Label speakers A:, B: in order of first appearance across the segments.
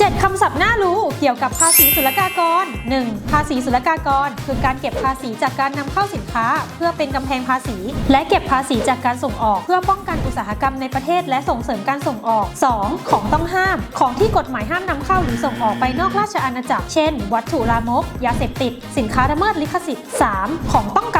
A: 7 คำศัพท์น่ารู้เกี่ยวกับภาษีศุลกากร 1. ภาษีศุลกากร คือการเก็บภาษีจากการนำเข้าสินค้า เพื่อเป็นกำแพงภาษี และเก็บภาษีจากการส่งออก เพื่อป้องกันอุตสาหกรรมในประเทศ และส่งเสริมการส่งออก 2. ของต้องห้าม ของที่กฎหมายห้ามนำเข้าหรือส่งออกไปนอกราชอาณาจักร เช่น วัตถุลามก ยาเสพติด สินค้าละเมิดลิขสิทธิ์ 3. ของต้องกำกับ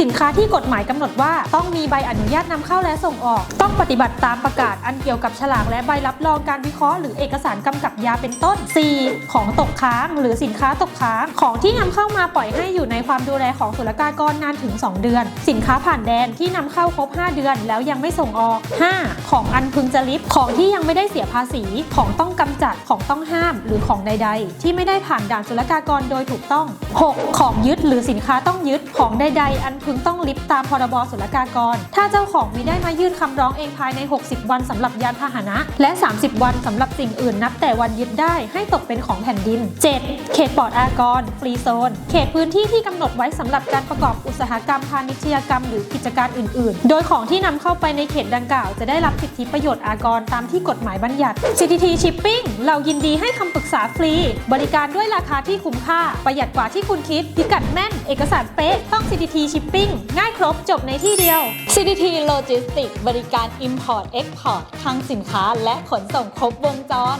A: สินค้าที่กฎหมายกำหนดว่าต้องมีใบอนุญาตนำเข้าและส่งออก ต้องปฏิบัติตามประกาศอันเกี่ยวกับฉลากและใบรับรองการวิเคราะห์หรือเอกสารกำกับยาเป็นต้น 4. ของตกค้างหรือสินค้าตกค้าง ของที่นำเข้ามาปล่อยให้อยู่ในความดูแลของศุลกากรนานถึง 2 เดือน สินค้าผ่านแดนที่นำเข้าครบ 5 เดือนแล้วยังไม่ส่งออก 5. ของอันพึงจะลิบของที่ยังไม่ได้เสียภาษีของต้องกำจัดของต้องห้ามหรือของใด ๆ ที่ไม่ได้ผ่านด่านศุลกากรโดยถูกต้อง 6. ของยึดหรือสินค้าต้องยึดของใด ๆ อันพึงต้องลิบตามพรบศุลกากร ถ้าเจ้าของมิได้มายื่นคำร้องเองภายใน 60 วันสำหรับยานพาหนะ และ 30 วันสำหรับสิ่งอื่นนับแต่วันยึดได้ให้ตกเป็นของแผ่นดิน 7. เขตปลอดอากร ฟรีโซน เขตพื้นที่ที่กำหนดไว้สำหรับการประกอบอุตสาหกรรมพาณิชยกรรมหรือกิจการอื่น ๆ โดยของที่นำเข้าไปในเขตดังกล่าว จะได้รับสิทธิประโยชน์อากรตามที่กฎหมายบัญญัติ CTT Shipping เรายินดีให้คำปรึกษาฟรี บริการด้วยราคาที่คุ้มค่า ประหยัดกว่าที่คุณคิดพิกัดแม่น เอกสารเป๊ะต้อง CTT Shipping ง่ายครบจบในที่เดียว
B: CDT Logistics บริการ Import Export คลังสินค้าและขนส่งครบวงจร